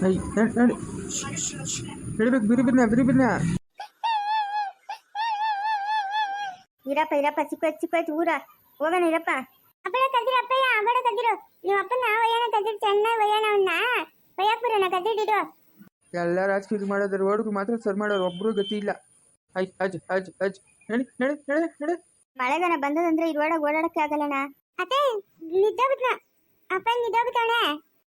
I ಹೇಳಿ ಹೇಳಿ ಹೇಳ್ಬೇಕು ಬಿರಿ ಬಿರ್ನ ಬಿರಿ ಬಿರ್ನ ಇರಪ್ಪ ಇರಪ್ಪ ಚಿಕ್ಕ ಚಿಕ್ಕ ಊರ. ಹೋಗೋಣ ಇರಪ್ಪ. ಅಪ್ಪಯ್ಯ ಕದಿರ ಅಪ್ಪಯ್ಯ ಅಬಡ ಕದ್ದಿರು ನಿಮ್ಮ ಅಪ್ಪನ ವಯ್ಯನ ಕದಿರ ಚೆನ್ನಾಗಿ ವಯ್ಯನ ಅವನ್ನ ವಯ್ಯಪ್ಪರನ್ನ ಕದ್ದಿಡಿಡು ಎಲ್ಲ ರಾಜಕೀಯ ಮಾಡೋದ್ರ ಓಡ್ರು ಮಾತ್ರ ಸರ್ ಮಾಡೋರು ಒಬ್ರು ಗತಿ ಇಲ್ಲ. ಅಜ್ ಅಜ್ ಅಜ್ ಅಜ್ ನಡಿ ನಡಿ ನಡಿ ನಡಿ. ಮಳೆಗಾಲ ಬಂದದಂದ್ರೆ ಇದ್ರೊಳಗೆ ಓಡಾಡಕ್ಕೆ ಆಗಲ್ಲಣ್ಣ. ಅತ್ತೆ ನಿದ್ದೋಗ್ಬಿಟ್ನ ಅಪ್ಪ ನಿದ್ದೋಗ್ಬಿಟ್ಟವನೆ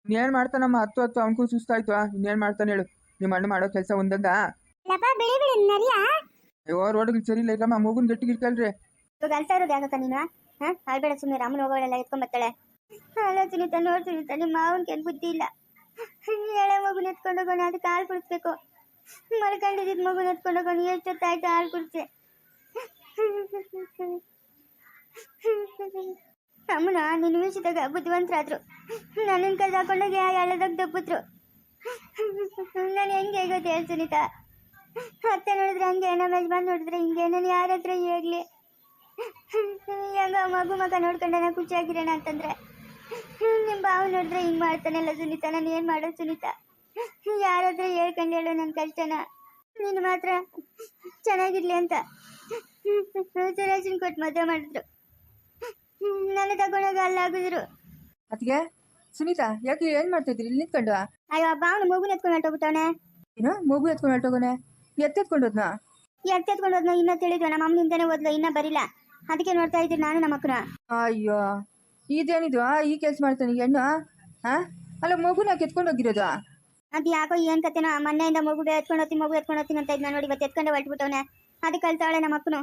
ಇನ್ನೇನು ಮಾಡ್ತಾನಮ್ಮ ಹತ್ತು ಹತ್ತು? ಅವನಿಗೂ ಸುಸ್ತಾಯ್ತು ಇನ್ನೇನು ಮಾಡ್ತಾನೆ ಹೇಳು. ನಿಮ್ಮ ಅಣ್ಣ ಮಾಡೋ ಕೆಲಸ ಒಂದಂದ? ಲಪ ಬಿಳಿ ಬಿಳಿ ನರಿಯ. ಅಯ್ಯೋ ರೋಡ್ಗಳು ಸರಿ ಇಲ್ಲ ಇಲ್ಲಮ್ಮ. ಮಗುನ್ ಗಟ್ಟಿಗೆ ಇಟ್ಕಲ್ರಿ ಇವಾಗ ಇರೋದು ಯಾಕಕ್ಕ ನೀನು? ಹಾ? ಅಳ್ಬೇಡ ಸುಮ್ಮನೆ ರಾಮನ ಹೋಗೋಳೆಲ್ಲ ಎತ್ಕೊಂಡ್ ಬರ್ತಾಳೆ. ಅಲ್ಲ ಸುನೀತ ನೋಡ್ ಸುನೀತ ನಿಮ್ಮ ಮಾವನ್ಗೆ ಏನ್ ಬುದ್ಧಿ ಇಲ್ಲ. ಎಳೆ ಮಗುನ ಎತ್ಕೊಂಡು ಹೋಗೋಣ ಅದಕ್ಕೆ ಹಾಲು ಕುಡಿಸ್ಬೇಕು. ಮಲ್ಕೊಂಡಿದ್ದ ಮಗುನ ಎತ್ಕೊಂಡು ಹೋಗೋಣ ಎಷ್ಟೊತ್ತಾಯ್ತು ಹಾಲು ಕುಡಿಸಿ? ಅಮ್ಮನ ನಿನ್ನ ಬುದ್ಧಿವಂತರಾದ್ರು. ನನ್ನ ಕೈ ಹಾಕೊಂಡೋಗಿ ಎಲ್ಲದಾಗ ದಬ್ಬಿದ್ರು ನಾನು ಹೆಂಗೆ ಹೇಗೋದು ಹೇಳಿ ಸುನೀತಾ? ಅತ್ತೆ ನೋಡಿದ್ರೆ ಹಂಗೆ, ನಮ್ಮ ಯಜಮಾನ್ ನೋಡಿದ್ರೆ ಹಿಂಗೆ. ನಾನು ಯಾರ ಹತ್ರ ಹೇಗ್ಲಿ ಹೆಂಗ ಮಗು ಮಗ ನೋಡ್ಕೊಂಡ ಖುಷಿ ಖುಷಿಯಾಗಿರೋಣ ಅಂತಂದ್ರೆ. ನಿಮ್ಮ ಬಾವು ನೋಡಿದ್ರೆ ಹಿಂಗೆ ಮಾಡ್ತಾನಲ್ಲ ಸುನೀತಾ? ನಾನು ಏನು ಮಾಡೋದು ಸುನೀತಾ? ಯಾರ ಹತ್ರ ಹೇಳ್ಕೊಂಡು ಹೇಳು ನನ್ನ ಕಷ್ಟನ. ನೀನು ಮಾತ್ರ ಚೆನ್ನಾಗಿರ್ಲಿ ಅಂತ. ಸುರೇಶನ್ ಕೊಟ್ಟು ಮದುವೆ ಮಾಡಿದ್ರು. ನನ್ನ ತಗೊಂಡೋಗಿ ಅಲ್ಲಾಗಿದ್ರು. ಅದಕ್ಕೆ ಸುನೀತಾ ಯಾಕೆ ಏನ್ ಮಾಡ್ತಿದ್ರಿ ಇಲ್ಲಿ ನಿಂತ್ಕೊಂಡು ಅಯ್ಯೋ ಬಾವನ ಮಗುನ ಎತ್ಕೊಂಡು ಹೊಟ್ಟೋಗ್ಬಿಟ್ಟವನೆ ಏನು? ಮಗು ಎತ್ಕೊಂಡು ಹೊರಟೋಗೋನೆ ಎತ್ತೆತ್ಕೊಂಡೋದ್ನ ಎತ್ತಿ ಎತ್ಕೊಂಡು ಹೋದ್ನ ಇನ್ನ ತಿಳಿದ್ರು ನಮ್ಮ ಅಮ್ಮನಿಂದನೇ ಓದ್ಲು ಇನ್ನ ಬರಿಲ್ಲ. ಅದಕ್ಕೆ ನೋಡ್ತಾ ಇದ್ದೀನಿ ನಾನು ನಮ್ಮ ಅಕ್ಕನ. ಅಯ್ಯೋ ಇದೇನಿದು ಈ ಕೆಲಸ ಮಾಡ್ತಾನೆ ಈ ಹೆಣ್ಣು ಹಾ ಅಲ್ಲ ಮಗುನ ಕೆತ್ಕೊಂಡು ಹೋಗಿರೋದು? ಅದು ಯಾಕೋ ಏನ್ ಕತೆನೋ? ಮೊನ್ನೆಯಿಂದ ಮಗು ಎತ್ಕೊಂಡು ಹೋಗ್ತೀನಿ ಮಗು ಎತ್ಕೊಂಡು ಹೋಗ್ತೀನಿ ಅಂತ ಇದ್ನ ನೋಡಿ ಇವತ್ತು ಎತ್ಕೊಂಡು ಹೊರಟ್ಬಿಟ್ಟವನೆ. ಅದಕ್ಕೆ ಕಲ್ತಾವಳೆ ನಮ್ಮ ಅಕ್ಕನು.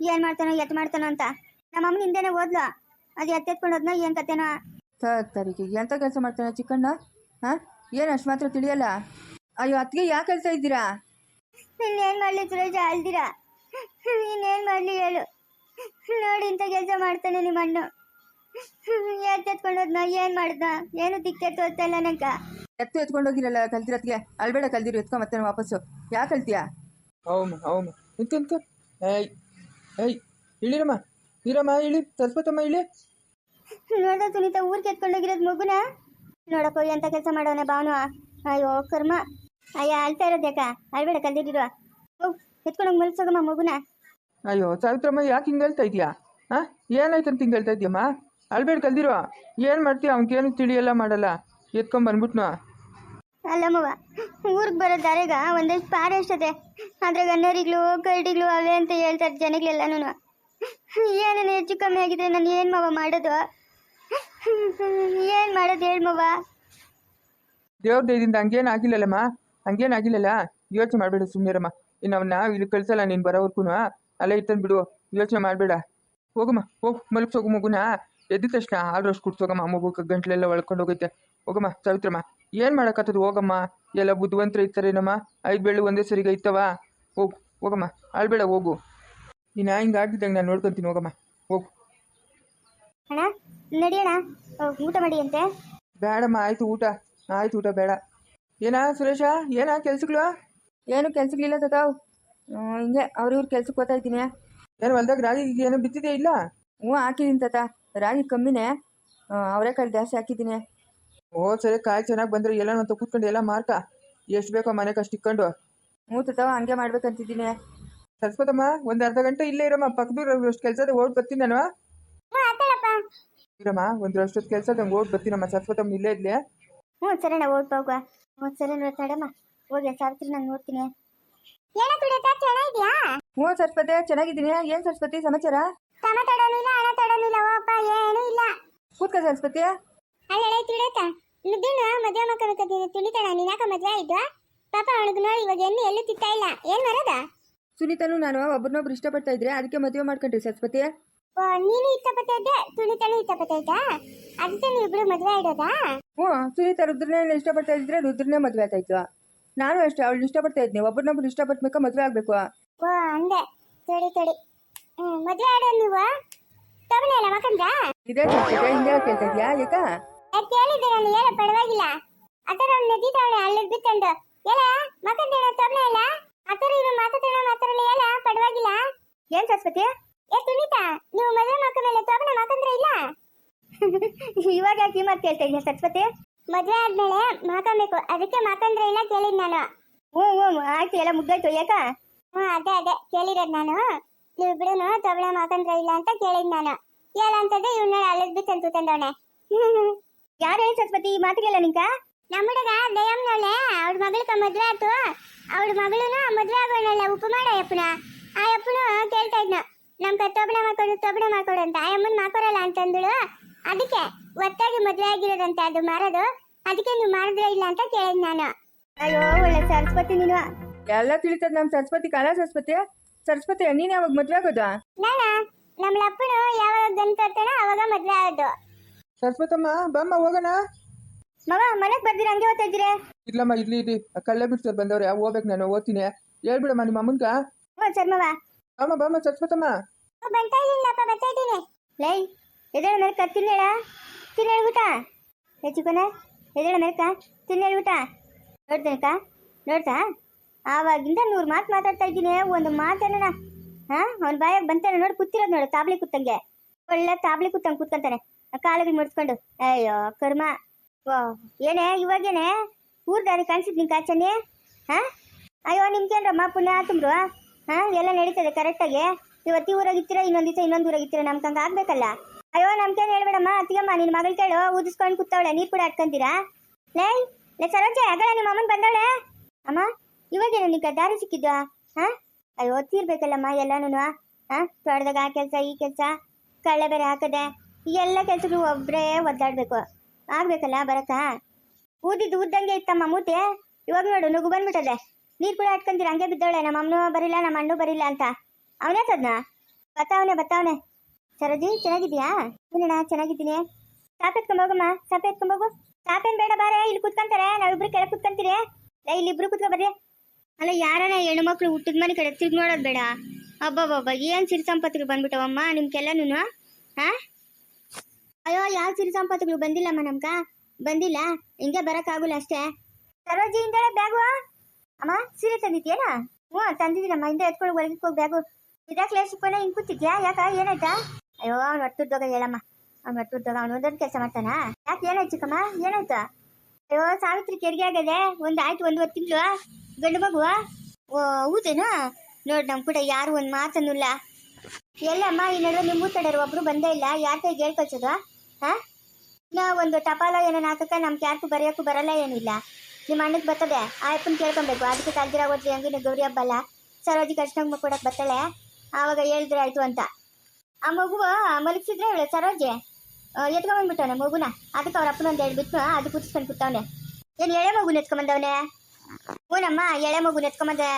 ಏನ್ ಮಾಡ್ತಾನೋ ಎತ್ ಮಾಡ್ತಾನೋ ಅಂತ. ನಮ್ಮ ಅಮ್ಮ ಹಿಂದೆನೆ ಓದ್ಲು. ಅದು ಎತ್ತೆತ್ಕೊಂಡು ಹೋದ್ನ ಹೋದ್ನೋ ಏನ್ ಕತೆನೋ. ತಾರೀಕಿಗೆ ಎಂತ ಕೆಲಸ ಮಾಡ್ತಾನೆ ಚಿಕ್ಕಣ್ಣ? ಹಾ? ಏನು ಅಷ್ಟು ಮಾತ್ರ ತಿಳಿಯಲ್ಲ? ಅಯ್ಯೋ ಅತ್ತಿಗೆ ಯಾಕೆ ಕೆಲಸ ಇದ್ದೀರಾ? ಇನ್ನೇನ್ ಮಾಡ್ಲಿ ಸುರೇಶ ಅಲ್ದಿರಾ ಇನ್ನೇನ್ ಮಾಡ್ಲಿ ಹೇಳು. ನೋಡಿ ಇಂಥ ಕೆಲಸ ಮಾಡ್ತಾನೆ ನಿಮ್ಮ ಅಣ್ಣ. ಎತ್ತೆತ್ಕೊಂಡು ಹೋದ್ನ ಏನ್ ಮಾಡ್ದ ಏನು ದಿಕ್ಕೆ ತೋರ್ತಾ ಇಲ್ಲ ನಂಕ ಎತ್ತು ಎತ್ಕೊಂಡು ಹೋಗಿರಲ್ಲ ಕಲ್ತಿರತ್ಗೆ ಅಲ್ಬೇಡ ಕಲ್ದಿರು ಎತ್ಕೊಂಡ್ ಮತ್ತೆ ವಾಪಸ್ಸು. ಯಾಕೆ ಕಲ್ತೀಯಾ? ಅವಮ್ಮ ನಿಂತು ನಿಂತು ಏಯ್ ಏಯ್ ಇಳಿರಮ್ಮ. ಇರಮ್ಮ ಹೇಳಿ ಸರಸ್ವತಮ್ಮ ಹೇಳಿ. ನೋಡ ಸುನೀತಾ ಊರ್ ಎತ್ಕೊಂಡೋಗಿರೋದು ಮಗುನ? ನೋಡಪ್ಪ ಎಂತ ಕೆಲಸ ಮಾಡೋಣ ಭಾವನು ಅಯ್ಯೋ ಕರ್ಮ. ಅಯ್ಯ ಅಳ್ತಾ ಇರೋದು ಯಾಕ? ಅಳ್ಬೇಡ ಕಲ್ದಿಟ್ಟಿರುವ ಹೋಗ್ ಎತ್ಕೊಂಡೋಗಿ ಮಲ್ಸೋಗಮ್ಮ ಮಗುನ. ಅಯ್ಯೋ ಸಾವಿತ್ರಮ್ಮ ಯಾಕೆ ಹಿಂಗೆ ಹೇಳ್ತಾ ಇದೀಯಾ? ಹಾಂ ಏನಾಯ್ತು ಅಂತ ಹಿಂಗೆ ಹೇಳ್ತಾ ಇದ್ಯಮ್ಮ? ಅಲ್ಬೇಡ ಕಲ್ದಿರೋ. ಏನು ಮಾಡ್ತೀಯ? ಅವ್ನಿಗೇನು ತಿಳಿಯಲ್ಲ ಮಾಡಲ್ಲ. ಎತ್ಕೊಂಡ್ ಬಂದ್ಬಿಟ್ನು. ಅಲ್ಲಮ್ಮವ್ವ ಊರಿಗೆ ಬರೋ ದಾರೆಗ ಒಂದಷ್ಟು ಪಾರ ಎಷ್ಟದೆ. ಅದ್ರಾಗ ಅನ್ನರಿಗ್ಲು ಕರ್ಡಿಗ್ಲು ಅವೇ ಅಂತ ಹೇಳ್ತಾರೆ ಜನಗಳೆಲ್ಲನೂ ಏನೇನು ಹೆಚ್ಚು ಕಮ್ಮಿ ಆಗಿದೆ ನಾನು ಏನು ಮಾವ ಮಾಡೋದು? ಏನು ಮಾಡೋದು ಹೇಳು ಮಾವ. ದೇವ್ರ ದಯದಿಂದ ಹಂಗೇನು ಆಗಿಲ್ಲಲ್ಲಮ್ಮ? ಹಂಗೇನು ಆಗಿಲ್ಲಲ್ಲ? ಯೋಚನೆ ಮಾಡಬೇಡ ಸುಮ್ಮನಿರಮ್ಮ ಇನ್ನು ಅವನ್ನ ಇಲ್ಲಿ ಕಳಿಸಲ್ಲ, ನೀನು ಬರೋವರ್ಗು ಅಲ್ಲ ಇತ್ತಂದು ಬಿಡು. ಯೋಚನೆ ಮಾಡಬೇಡ. ಹೋಗಮ್ಮ, ಹೋಗು ಮಲಗಿಸೋಗು ಮಗುನ. ಎದ್ದ ತಕ್ಷಣ ವರ್ಷ ಅಷ್ಟು ಕುಡ್ಸೋಗಮ್ಮ ಮಗು ಗಂಟ್ಲೆಲ್ಲ ಒಳ್ಕೊಂಡು ಹೋಗೈತೆ. ಹೋಗಮ್ಮ, ಸಾವಿತ್ರಮ್ಮ. ಏನು ಮಾಡೋಕ್ಕತ್ತದ ಹೋಗಮ್ಮ. ಎಲ್ಲ ಬುದ್ಧಿವಂತರ ಇರ್ತಾರೇನಮ್ಮ? ಐದು ಬೆಳ್ಳು ಒಂದೇ ಸರಿಗೆ ಐತವ ಹೋಗು, ಹೋಗಮ್ಮ. ಆಳ್ಬೇಡ ಹೋಗು. ನೀನು ಹಿಂಗೆ ಆಗ್ತಿದ್ದಂಗೆ ನಾನು ನೋಡ್ಕೊಂತೀನಿ ಹೋಗಮ್ಮ. ಹೋಗು. ಅಣ್ಣ ನಡಿಯಣ ಊಟ ಮಾಡಿ ಅಂತೆ. ಬೇಡಮ್ಮ ಆಯ್ತು ಊಟ. ಆಯ್ತು ಊಟ ಬೇಡ. ಏನಾ ಸುರೇಶ ಏನಾ ಕೆಲ್ಸಗಳು ಏನು ಕೆಲ್ಸಗಳಿಲ್ಲ ತತಾವ್ ಹಿಂಗೆ ಅವ್ರಿವ್ರ ಕೆಲ್ಸಕ್ಕೆ ಹೋಗ್ತಾ ಇದ್ದೀನಿ. ಏನು ಹೊಲ್ದಾಗ ರಾಗಿ ಏನು ಬಿತ್ತಿದೆ ಇಲ್ಲ? ಹ್ಞೂ ಹಾಕಿದ್ದೀನಿ ತಾತ. ರಾಗಿ ಕಮ್ಮಿನೇ. ಅವರೆಕಾಳು ಜಾಸ್ತಿ ಹಾಕಿದ್ದೀನಿ. ಓ ಸರಿ ಕಾಯಿ ಚೆನ್ನಾಗಿ ಬಂದರೆ ಎಲ್ಲ ಅಂತ ಕೂತ್ಕೊಂಡು ಎಲ್ಲ ಮಾರ್ಕ. ಎಷ್ಟು ಬೇಕೋ ಮನೆಗೆ ಅಷ್ಟು ಇಕ್ಕೊಂಡು ಹ್ಞೂ ತತಾವ ಹಂಗೆ ಮಾಡ್ಬೇಕಂತಿದ್ದೀನಿ. ಸರಸ್ವತಮ್ಮ ಒಂದು ಅರ್ಧ ಗಂಟೆ ಇಲ್ಲೇ ಇರಮ್ಮ. ಪಕ್ಕದೂರ ಅಷ್ಟು ಕೆಲಸದ ಓಡ್ ಬರ್ತೀನಿ ನಾನು ಇರಮ್ಮ ಒಂದು ಅಷ್ಟೊತ್ತು ಕೆಲಸ ನಂಗೆ ಓಡ್ ಬರ್ತೀನಮ್ಮ. ಸರಸ್ವತಮ್ಮ ಇಲ್ಲೇ ಇದ್ಲೆ. ಹ್ಞೂ ಸರಿ ನಾ ಓಡ್ ಹೋಗುವ ಹ್ಞೂ ಸರಿ ನೋಡ್ತಾಡಮ್ಮ ಹೋಗಿ ಸಾವಿತ್ರಿ ನಾನು ನೋಡ್ತೀನಿ. ಏನ ತುಳಿತ ಚೆನ್ನಾಗಿದ್ಯಾ ಹ್ಞೂ ಸರಸ್ವತಿ ಚೆನ್ನಾಗಿದ್ದೀನಿ. ಏನು ಸರಸ್ವತಿ ಸಮಾಚಾರ? ತಮ ತಡನೂ ಇಲ್ಲ ಹಣ ತಡನೂ ಇಲ್ಲ ಓಪ್ಪ ಏನೂ ಇಲ್ಲ. ಕೂತ್ಕ ಸರಸ್ವತಿ ಅಲ್ಲೆಳೆ ತುಳಿತ ನುದ್ದಿನ ಮದುವೆ ಮಕ್ಕಳು ತುಳಿತಾಳ ನೀನಾಕ ಮದುವೆ ಆಯ್ತು? ಪಾಪ ಅವಳಿಗೆ ನೋಡಿ ಇವಾಗ ಎಣ್ಣೆ ಎಲ್ಲೂ ತಿಂತಾ ಇಲ್ಲ. ಏನ್ ಮರದ? ಸುನೀತನು ನಾನು ಒಬ್ಬರನ್ನೊಬ್ರು ಇಷ್ಟಪಡ್ತಾ ಇದ್ರೆ ಅದಕ್ಕೆ ಮದುವೆ ಮಾಡ್ಕೊಂಡ್ರಿ ಸರಸ್ವತಿ ನೀನು ಸುನೀತನು ತುಳಿತಾನು ಇಷ್ಟಪಟ್ಟೈತಾ ಅದಕ್ಕೆ ನೀವಿಬ್ರು ಮದುವೆ ಆಡೋದಾ ಹ್ಞೂ ಸುನೀತ ರುದ್ರನೇ ಇಷ್ಟಪಡ್ತಾ ಇದ್ರೆ ರುದ್ರನೇ ಮದುವೆ ಆಯ್ತಾಯ್ತು. ನಾನು ಅಷ್ಟೇ ಅವಳು ಇಷ್ಟಪಡ್ತಾ ಇದ್ನಿ. ಒಬ್ಬರನ್ನೊಬ್ರು ಇಷ್ಟಪಟ್ಬೇಕಾ ಮದುವೆ ಆಗ್ಬೇಕು? ಓ ಅಂದೆ ತಡಿ ತಡಿ ಹ್ಮ್ ಮದುವೆ ಆಡೋದು ನೀವು? ತಗೊಳ್ಳಲ್ಲ ಮಕ್ಕಂದ ಇದೇ ಸರಸ್ವತಿ ಹಿಂಗೆ ಕೇಳ್ತಾ ಇದ್ಯಾ ಯಾಕ ಯಾಕೆ ಹೇಳಿದ್ದೆ ನಾನು ಏನೋ ಪರವಾಗಿಲ್ಲ. ಅದರ ನದಿ ತಾವಳೆ ಅಲ್ಲಿ ಬಿತ್ತಂಡು ಎಲ್ಲ ಮಕ್ಕಂದೇನ ತಗೊಳ್ಳ ಇಲ್ಲ ಆತರ ಇರು ಮಾತಾಡೋಣ ಮಾತಾಡಲ್ಲ ಎಲ್ಲ ಪಡವಾಗಿಲ್ಲ. ಏನ್ ಸರಸ್ವತಿ? ಏ ಸುನೀತಾ ನೀವು ಮದುವೆ ಮಕ್ಕ ಮೇಲೆ ತೋಬಣ ಮಾತಂದ್ರೆ ಇಲ್ಲ? ಇವಾಗ ಯಾಕೆ ಮಾತು ಕೇಳ್ತಾ ಇದೀಯ ಸರಸ್ವತಿ? ಮದುವೆ ಆದ್ಮೇಲೆ ಮಾಕಬೇಕು ಅದಕ್ಕೆ ಮಾಕಂದ್ರೆ ಇಲ್ಲ ಕೇಳಿದ್ ನಾನು. ಹ್ಞೂ ಹ್ಞೂ ಆಯ್ತು ಎಲ್ಲ ಮುಗ್ದಾಯ್ತು ಯಾಕ ಹ್ಞೂ ಅದೇ ಅದೇ ಕೇಳಿರೋದು ನಾನು. ನೀವು ನೀವಿಬ್ರು ತಬಳ ಮಾಕಂದ್ರೆ ಇಲ್ಲ ಅಂತ ಕೇಳಿದ್ ನಾನು. ಹೇಳಂತದ್ದು ಇವ್ನ ಅಲ್ಲದ್ ಬಿಟ್ಟು ಅಂತ ತಂದವನೆ. ಯಾರು ಹೇಳಿ ಸರಸ್ವತಿ ಈ ಮಾತಿಗೆಲ್ಲ ನಿಂಕ? ನಮ್ಮ ಹುಡುಗ ಅವ್ರ ಮಗಳ ಮಗಳಿಗೆ ಮದುವೆ ಆಯ್ತು. ಅವ್ರ ಮಗಳೂನು ಮದುವೆ ಆಗೋಣಲ್ಲ ಉಪ್ಪು ಮಾಡ ಅಪ್ಪನ ಆ ಅಪ್ಪನು ಕೇಳ್ತಾ ಇದ್ನ ನಮ್ ತಬಣ ಮಾಡ್ಕೊಡು ತೊಬ್ಬಣ ಮಾಡ್ಕೊಡು ಅಂತ. ಆ ಮಾಕೋರಲ್ಲ ಮಾಡ್ಕೊಡಲ್ಲ ಅಂತಂದಳು. ಅದಕ್ಕೆ ಒತ್ತಾಗಿ ಮದ್ವೆ ಆಗಿರೋದಂತೆ ಅದು ಮಾರೋದು. ಅದಕ್ಕೆ ನೀವು ಮಾಡಿದ್ರೆ ಇಲ್ಲ ಅಂತ ಕೇಳಿದ್ ನಾನು. ಅಯ್ಯೋ ಒಳ್ಳೆ ಸರಸ್ವತಿ ನೀನು. ಎಲ್ಲ ತಿಳಿತದ ನಮ್ ಸರಸ್ವತಿ ಕಾಲ ಸರಸ್ವತಿ. ಸರಸ್ವತಿ ನೀನ್ ಯಾವಾಗ ಮದ್ವೆ ಆಗೋದು? ನಾನ? ನಮ್ಮ ಅಪ್ಪನು ಯಾವಾಗ ಗಂಟು ತರ್ತಾನ ಅವಾಗ ಮದ್ವೆ ಆಗೋದು. ಸರಸ್ವತಮ್ಮ ಬಮ್ಮ ಹೋಗೋಣ. ಮಗ ಮನೆಗೆ ಬರ್ದಿರ? ಹಂಗೆ ಓದ್ತಾ ಇದ್ದೀರಾ? ಇಲ್ಲಮ್ಮ ಇರ್ಲಿ ಇರ್ಲಿ. ಕಳ್ಳೆ ಬಿಡ್ಸೋರು ಬಂದವ್ರೆ ಹೋಗ್ಬೇಕು ನಾನು? ಓದ್ತೀನಿ. ಹೇಳ್ಬಿಡಮ್ಮ ನಿಮ್ಮ ಅಮ್ಮನ್ಗ. ಹ್ಞೂ ಚರ್ಮವ ಬಮ್ಮ ಬಾಮ್ಮ ಸರಸ್ವತಮ್ಮ. ಬರ್ತಾ ಇದ್ದೀನಪ್ಪ ಬರ್ತಾ ಇದ್ದೀನಿ. ಲೈ ಎದೇಳ ಮೇಲ್ಕ ತಿನ್ನೇಳ? ತಿನ್ನೇಳ ಊಟ? ಹೆಚ್ಚುಕೊನೆ ಎದೇಳ ಮೇಲ್ಕ ತಿನ್ನೇಳ ಊಟ? ನೋಡ್ತೇನಕ್ಕ ನೋಡ್ತಾ? ಆವಾಗಿಂದ ನೂರು ಮಾತು ಮಾತಾಡ್ತಾ ಇದ್ದೀನಿ. ಒಂದು ಮಾತೇನ ಹಾ ಅವ್ನ ಬಾಯಾಗ ಬಂತಾನೆ ನೋಡಿ ಕೂತಿರೋದು ನೋಡು ತಾಬ್ಲಿ ಕೂತಂಗೆ. ಒಳ್ಳೆ ತಾಬ್ಲಿ ಕೂತಂಗೆ ಕೂತ್ಕೊಂತಾನೆ. ಕಾಲಿಗೆ ಮುಡ್ಸ್ಕೊಂಡು ಅಯ್ಯೋ ಕರ್ಮ. ಏನೇ ಇವಾಗೇನೆ ಊರ್ ದಾರಿ ಕಾಣಿಸಿದ್ ನಿನ್ ಕಾಚನೆ ಹಾ? ಅಯ್ಯೋ ನಿಮ್ಗೇನ್ರಮ್ಮ ಪುಣ್ಯ ತುಂಬ್ರು ಹಾ, ಎಲ್ಲ ನಡೀತದೆ ಕರೆಕ್ಟಾಗಿ ಇವತ್ತಿ ಊರಾಗಿತ್ತೀರ ಇನ್ನೊಂದ್ ದಿವಸ ಇನ್ನೊಂದು ಊರಾಗಿತ್ತೀರ ನಮ್ಕಂಗೆ ಆಗ್ಬೇಕಲ್ಲ? ಅಯ್ಯೋ ನಮ್ಗೇನು ಹೇಳ್ಬೇಡಮ್ಮ, ಅತ್ತಿಗಮ್ಮ ನಿನ್ನ ಮಗಳ ಕೇಳು, ಊದಿಸ್ಕೊಂಡು ಕೂತವಳೆ, ನೀರು ಕೂಡ ಹಾಡ್ಕೊಂತೀರಾ ಲೇ ಲೇ ಸರೋಜೆ ಅಗಳ ನಿಮ್ಮ ಅಮ್ಮನ್ ಬಂದವಳೆ? ಅಮ್ಮ ಇವಾಗೇನು ನಿಂಗೆ ದಾರಿ ಸಿಕ್ಕಿದ್ದ ಹಾ? ಅಯ್ಯೋ, ತೀರ್ಬೇಕಲ್ಲಮ್ಮ ಎಲ್ಲಾನು ಹಾ, ತೋಟದಾಗ ಆ ಕೆಲಸ, ಈ ಕೆಲಸ, ಕಳ್ಳೆ ಬೇರೆ ಹಾಕದೆ, ಎಲ್ಲ ಕೆಲಸಗಳು ಒಬ್ಬರೇ ಒದ್ದಾಡ್ಬೇಕು. ಆಗ್ಬೇಕಲ್ಲ ಬರಕ್ಕ ಊದಿದ್ದು ಉದ್ದಂಗೆ ಇತ್ತಮ್ಮ ಮೂತಿ. ಇವಾಗ ನೋಡು ನುಗ್ಗು ಬಂದ್ಬಿಟ್ಟದೆ. ನೀರು ಕೂಡ ಹಾಟ್ಕೊಂತೀರ ಹಂಗೆ ಬಿದ್ದವಳೆ ನಮ್ಮ ಅಮ್ಮನೂ ಬರಿಲ್ಲ, ನಮ್ಮ ಅಣ್ಣು ಬರಿಲ್ಲ ಅಂತ. ಅವನೇ ತದ್ನ ಬತ್ತಾವನೆ ಬತ್ತಾವನೆ. ಸರೋಜಿ ಚೆನ್ನಾಗಿದ್ಯಾ ಹೂನಣ್ಣ ಚೆನ್ನಾಗಿದ್ದೀನಿ. ಸಾಪ್ ಎತ್ಕೊಂಬೋಗಮ್ಮ ಸಾಪ್ ಎತ್ಕೊಂಬೋಗು ಏನ್ ಬೇಡ ಬಾರೆ, ಇಲ್ಲಿ ಕುತ್ಕೊಂತಾರೆ. ನಾವಿಬ್ರು ಕೆಳಗೆ ಕುತ್ಕೊಂತೀರಿ. ಇಲ್ಲಿ ಇಬ್ರು ಕುತ್ಕೊ ಬರ್ರಿ. ಅಲ್ಲ ಯಾರನ ಹೆಣ್ಣು ಮಕ್ಳು ಹುಟ್ಟಿದ ಮನೆ ಕಡೆ ತಿರ್ಗಿ ನೋಡೋದು ಬೇಡ? ಅಬ್ಬಬ್ಬಬ್ಬ, ಏನ್ ಸಿರಿ ಸಂಪತ್ತಿಗೆ ಬಂದ್ಬಿಟ್ಟವಮ್ಮ ನಿಮ್ಗೆಲ್ಲನೂ ಹಾ ಅಯ್ಯೋ ಯಾವ ಸಿರಿ ಸಂಪತ್ತುಗಳು? ಬಂದಿಲ್ಲಮ್ಮ ನಮ್ಗ. ಬಂದಿಲ್ಲ? ಹಿಂಗೆ ಬರಕ್ಕಾಗಲ್ಲ ಅಷ್ಟೇ. ಸರೋಜಿ ಹಿಂದೆಳೆ ಬ್ಯಾಗು? ಅಮ್ಮ, ಸೀರೆ ತಂದಿದ್ಯೇನ? ಹ್ಞೂ, ತಂದಿದ್ದೀನಮ್ಮ. ಹಿಂದೆ ಎತ್ಕೊಂಡು ಒಳಗೆ ಹೋಗಿ ಬ್ಯಾಗು. ಇದಾಕ್ ಲೇಸ್ ಇಕ್ಕೊಂಡೆ ಹಿಂಗೆ ಕೂತಿದ್ಯಾ? ಯಾಕ? ಏನಾಯ್ತಾ? ಅಯ್ಯೋ, ಅವ್ನು ಹೊಟ್ಟುದ್ದೋಗ ಹೇಳಮ್ಮ. ಅವ್ನು ಹೊಟ್ಟುದ್ದೋಗ ಅವ್ನು ಒಂದೊಂದು ಕೆಲಸ ಮಾಡ್ತಾನ? ಯಾಕೆ ಏನಾಯ್ತು ಚಿಕ್ಕಮ್ಮ? ಏನಾಯ್ತು? ಅಯ್ಯೋ, ಸಾವಿತ್ರಿ ಕೆರಿಗೆ ಆಗದೆ ಒಂದು ಆಯ್ತು ಒಂದುವರೆ ತಿಂಗಳು. ಗಂಡು ಮಗುವ ಓ, ಹೌದೇನಾ? ನೋಡ್ ನಮ್ಮ ಕೂಡ ಯಾರು ಒಂದು ಮಾತನ್ನುಲ್ಲ ಎಲ್ಲಮ್ಮ, ಈ ನಡುವೆ ನಿಮ್ಮ ಊತಡರು ಒಬ್ರು ಬಂದೇ ಇಲ್ಲ. ಯಾರ ಕೈಗೆ ಹೇಳ್ಕೊಳ್ಸೋದು? ಹಾ? ನಾ ಒಂದು ಟಪಾಲ ಏನೇನು ಹಾಕಕ್ಕ ನಮ್ಗೆ ಯಾರಿಗೂ ಬರೆಯೋಕ್ಕೂ ಬರಲ್ಲ ಏನಿಲ್ಲ. ನಿಮ್ಮ ಅಣ್ಣಗೆ ಬರ್ತದೆ, ಆ ಅಪ್ಪನ ಕೇಳ್ಕೊಬೇಕು. ಅದಕ್ಕೆ ಕಲ್ದಿರ ಹೋದ್ರಿ ಹಂಗಿನ ಗೌರಿ ಹಬ್ಬ ಅಲ್ಲ ಸರೋಜಿ ಕೃಷ್ಣಗ್ ಕೊಡಕ್ ಬರ್ತಾಳೆ. ಆವಾಗ ಹೇಳಿದ್ರೆ ಆಯ್ತು ಅಂತ. ಆ ಮಗುವ ಮಲಗಿಸಿದ್ರೆ ಹೇಳು, ಸರೋಜಿ. ಎತ್ಕೊಂಡ್ಬಂದ್ಬಿಟ್ಟವನೆ ಮಗುನ. ಅದಕ್ಕೆ ಅವ್ರ ಅಪ್ಪನ ಒಂದು ಎರಡು ಬಿಟ್ಟು ಅದು ಕೂತ್ಕೊಂಡು ಕೂತವನೆ. ಏನು ಎಳೆ ಮಗುನ ಎತ್ಕೊಂಬಂದವನೆ ಹ್ಞೂನಮ್ಮ ಎಳೆ ಮಗುನ ಎತ್ಕೊಂಬಂದೆ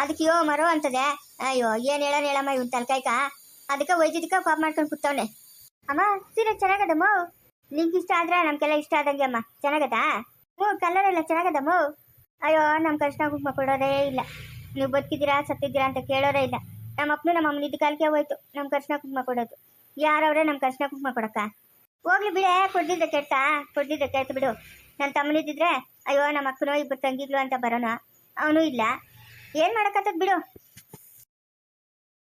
ಅದಕ್ಕೆ ಯೋ ಮರೋ ಅಂತದೆ. ಅಯ್ಯೋ, ಏನ್ ಹೇಳೋಣ ಹೇಳಮ್ಮ ಇವನ್ ತಲ್ಕಾಯ್ಕ. ಅದಕ್ಕೆ ವೈದ್ಯದಕ್ಕೆ ಕಾಪ್ ಮಾಡ್ಕೊಂಡು ಕೂತವನೆ. ಅಮ್ಮ, ಸೀರೆ ಚೆನ್ನಾಗದಮ್ಮ? ನಿಂಗೆ ಇಷ್ಟ ಆದ್ರೆ ನಮ್ಗೆಲ್ಲ ಇಷ್ಟ ಆದಂಗೆ ಅಮ್ಮ. ಚೆನ್ನಾಗದ? ಹ್ಞೂ ಕಲರ್ ಎಲ್ಲ ಚೆನ್ನಾಗದಮ್ಮ? ಅಯ್ಯೋ ನಮ್ಮ ಕೃಷ್ಣ ಕುಂಕುಮ ಕೊಡೋದೇ ಇಲ್ಲ. ನೀವು ಬದುಕಿದ್ದೀರಾ, ಸತ್ತಿದ್ದೀರಾ ಅಂತ ಕೇಳೋರೇ ಇಲ್ಲ. ನಮ್ಮ ಅಪ್ಪನು ನಮ್ಮ ಅಮ್ಮನ ಇದ್ದ ಕಾಲಕ್ಕೆ ಹೋಯ್ತು ನಮ್ಮ ಕೃಷ್ಣ ಕುಂಕುಮ ಕೊಡೋದು. ಯಾರವ್ರೆ ನಮ್ಮ ಕೃಷ್ಣ ಕುಂಕುಮ ಕೊಡಕ್ಕ? ಹೋಗ್ಲಿ ಬಿಡೆ ಕೊಡ್ದಿದ್ರೆ ಕೆಟ್ಟ ಕೊಡ್ದಿದ್ರೆ ಕೆಟ್ಟ ಬಿಡು. ನನ್ನ ತಮ್ಮನಿದ್ದಿದ್ರೆ, ಅಯ್ಯೋ ನಮ್ಮ ಅಕ್ಕನೋ ಇಬ್ಬರು ತಂಗಿದ್ಲು ಅಂತ ಬರೋಣ ಅವನು ಇಲ್ಲ. ಏನು ಮಾಡಕತ್ತದ ಬಿಡು?